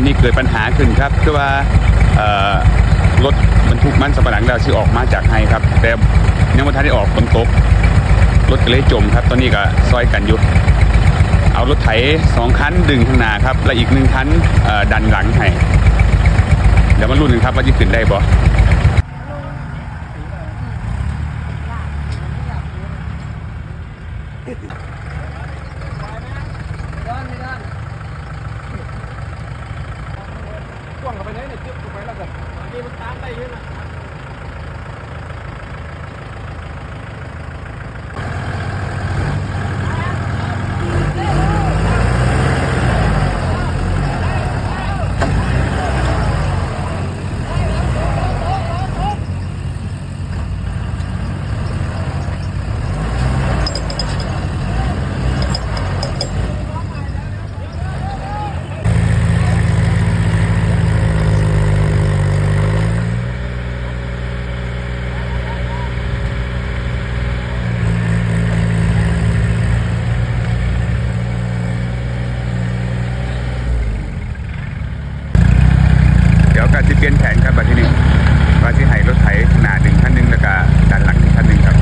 อนนี้เกิดปัญหาขึ้นครับคือว่าเอ่อรถบรรทุกมันสำปะหลังเราที่ออกมาจากไฮครับ แต่ยังไม่ทันได้ออกฝนตกรถก็เลยจมครับ ตอนนี้ก็ซอยกันอยู่เอารถไถสองคันดึงข้างหน้าครับ และอีกหนึ่งคันดันหลังให้เดี๋ยวมาลุ้นกันครับว่าจะขึ้นได้บ่ช่วงเข้าไปเลยเนี่ยจิ๊บเข้าไปีมันตามได้อยังนะ ก็จะเปลี่ยนแผนครับบัดทีนี้ว่าที่ให้รถไถข้างหน้าหนึ่งคันหนึ่งแล้วก็ดันหลังอีกคันหนึ่งครับ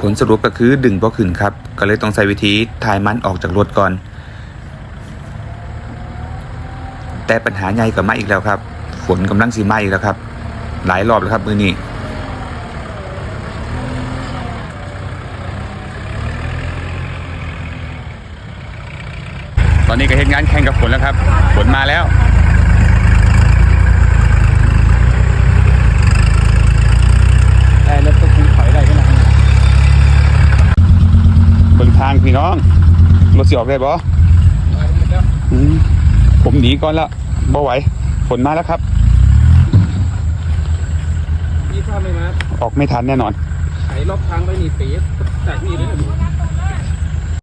ผลสรุปก็คือดึงบ่ขึ้นครับ ก็เลยต้องใช้วิธีถ่ายมันออกจากรถก่อน แต่ปัญหาใหญ่ก็มาอีกแล้วครับ ฝนกำลังสีมาอีกแล้วครับ หลายรอบแล้วครับมือนี้ตอนนี้ก็เห็นงานแข่งกับฝนแล้วครับ ฝนมาแล้ว ได้รถก็คุมถอยได้ขนาดนี้ เบิ่งทาง พี่น้องรถสิออกได้บ่ได้หมดแล้วอืมผมหนีก่อนแล้วบ่ไหวฝนมาแล้วครับนี่ถ้าไม่มาออกไม่ทันแน่นอนไถรอบทางไปนี่เสียจากนี่เลยนะ